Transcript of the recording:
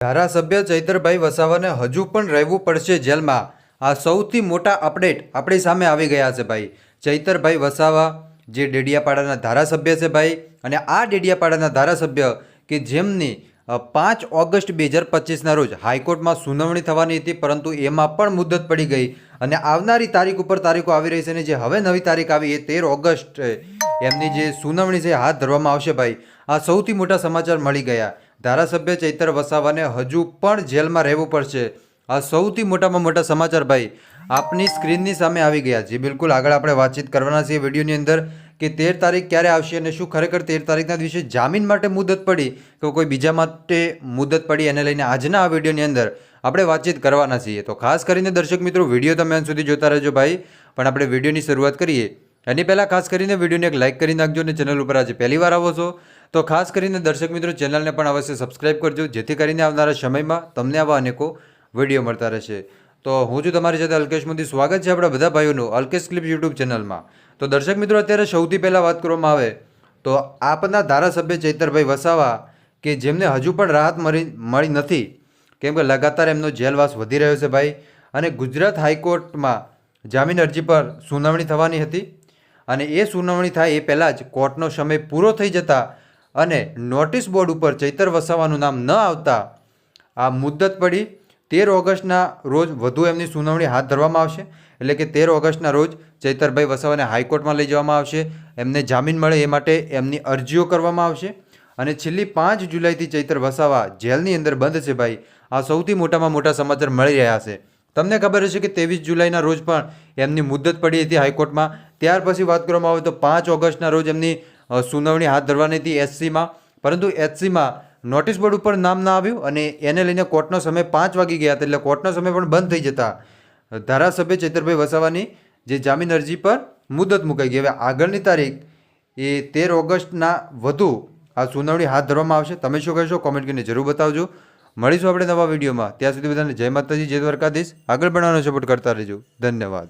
ધારાસભ્ય ચૈતરભાઈ વસાવાને હજુ પણ રહેવું પડશે જેલમાં. આ સૌથી મોટા અપડેટ આપણી સામે આવી ગયા છે ભાઈ. ચૈતરભાઈ વસાવા, જે ડેડિયાપાડાના ધારાસભ્ય છે ભાઈ, અને આ ડેડિયાપાડાના ધારાસભ્ય કે જેમની પાંચ ઓગસ્ટ બે હજાર પચીસના રોજ હાઈકોર્ટમાં સુનાવણી થવાની હતી, પરંતુ એમાં પણ મુદત પડી ગઈ. અને આવનારી તારીખ ઉપર તારીખો આવી રહી છે અને જે હવે નવી તારીખ આવી, એ તેર ઓગસ્ટ એમની જે સુનાવણી છે હાથ ધરવામાં આવશે ભાઈ. આ સૌથી મોટા સમાચાર મળી ગયા. ધારાસભ્ય ચૈતર વસાવાને હજુ પણ જેલમાં રહેવું પડશે. આ સૌથી મોટામાં મોટા સમાચાર ભાઈ, આપની સ્ક્રીનની સામે આવી ગયા છે. બિલકુલ આગળ આપણે વાતચીત કરવાના છીએ વિડીયોની અંદર કે તેર તારીખ ક્યારે આવશે અને શું ખરેખર તેર તારીખના દિવસે જામીન માટે મુદત પડી કે કોઈ બીજા માટે મુદત પડી એને લઈને આજના આ વિડીયોની અંદર આપણે વાતચીત કરવાના છીએ. તો ખાસ કરીને દર્શક મિત્રો, વીડિયો તમે અંત સુધી જોતા રહેજો ભાઈ. પણ આપણે વિડીયોની શરૂઆત કરીએ. એની પહેલાં ખાસ કરીને વિડીયોને એક લાઇક કરી નાખજો અને ચેનલ ઉપર આજે પહેલી વાર આવો છો. તો ખાસ કરીને દર્શક મિત્રો ચેનલને પણ અવશ્ય સબસ્ક્રાઇબ કરજો, જેથી કરીને આવનારા સમયમાં તમને આવા અનેકો વીડિયો મળતા રહેશે. તો હું છું તમારી સાથે અલ્કેશ મોદી. સ્વાગત છે આપણા બધા ભાઈઓનું અલ્કેશ ક્લિપ યુટ્યુબ ચેનલમાં. તો દર્શક મિત્રો, અત્યારે સૌથી પહેલાં વાત કરવામાં આવે તો આપના ધારાસભ્ય ચૈતરભાઈ વસાવા કે જેમને હજુ પણ રાહત મળી મળી નથી, કેમ કે લગાતાર એમનો જેલવાસ વધી રહ્યો છે ભાઈ, અને ગુજરાત હાઈકોર્ટમાં જામીન અરજી પર સુનાવણી થવાની હતી. અને એ સુનાવણી થાય એ પહેલાં જ કોર્ટનો સમય પૂરો થઈ જતા અને નોટિસ બોર્ડ ઉપર ચૈતર વસાવાનું નામ ન આવતા આ મુદ્દત પડી. તેર ઓગસ્ટના રોજ વધુ એમની સુનાવણી હાથ ધરવામાં આવશે. એટલે કે તેર ઓગસ્ટના રોજ ચૈતરભાઈ વસાવાને હાઈકોર્ટમાં લઈ જવામાં આવશે. એમને જામીન મળે એ માટે એમની અરજીઓ કરવામાં આવશે. અને છેલ્લી પાંચ જુલાઈથી ચૈતર વસાવા જેલની અંદર બંધ છે ભાઈ. આ સૌથી મોટામાં મોટા સમાચાર મળી રહ્યા છે. તમને ખબર હશે કે ત્રેવીસ જુલાઈના રોજ પણ એમની મુદ્દત પડી હતી હાઈકોર્ટમાં. ત્યાર પછી વાત કરવામાં આવે તો પાંચ ઓગસ્ટના રોજ એમની સુનાવણી હાથ ધરવાની હતી એસસીમાં. પરંતુ એસસીમાં નોટિસ બોર્ડ ઉપર નામ ના આવ્યું અને એને લઈને કોર્ટનો સમય પાંચ વાગી ગયા હતા. એટલે કોર્ટનો સમય પણ બંધ થઈ જતા ધારાસભ્ય ચૈતરભાઈ વસાવાની જે જામીન અરજી પર મુદત મુકાઈ ગઈ. હવે આગળની તારીખ એ તેર ઓગસ્ટના વધુ આ સુનાવણી હાથ ધરવામાં આવશે. તમે શું કહેશો? કોમેન્ટ કરીને જરૂર બતાવજો. મળીશું આપણે નવા વિડીયોમાં. ત્યાં સુધી બધાને જય માતાજી, જય દ્વારકાધીશ. આગળ બનાવવાનો સપોર્ટ કરતા રહેજો. ધન્યવાદ.